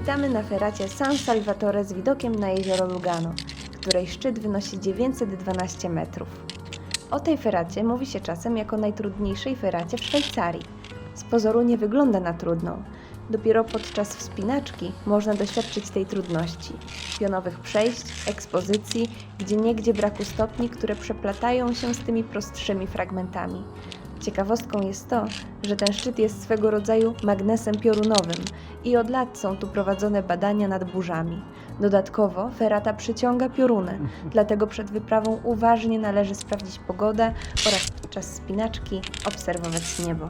Witamy na feracie San Salvatore z widokiem na jezioro Lugano, której szczyt wynosi 912 metrów. O tej feracie mówi się czasem jako najtrudniejszej feracie w Szwajcarii. Z pozoru nie wygląda na trudną. Dopiero podczas wspinaczki można doświadczyć tej trudności. Pionowych przejść, ekspozycji, gdzie niegdzie braku stopni, które przeplatają się z tymi prostszymi fragmentami. Ciekawostką jest to, że ten szczyt jest swego rodzaju magnesem piorunowym i od lat są tu prowadzone badania nad burzami. Dodatkowo ferata przyciąga pioruny, dlatego przed wyprawą uważnie należy sprawdzić pogodę oraz podczas spinaczki obserwować niebo.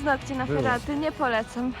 Nocy na Było. feraty nie polecam.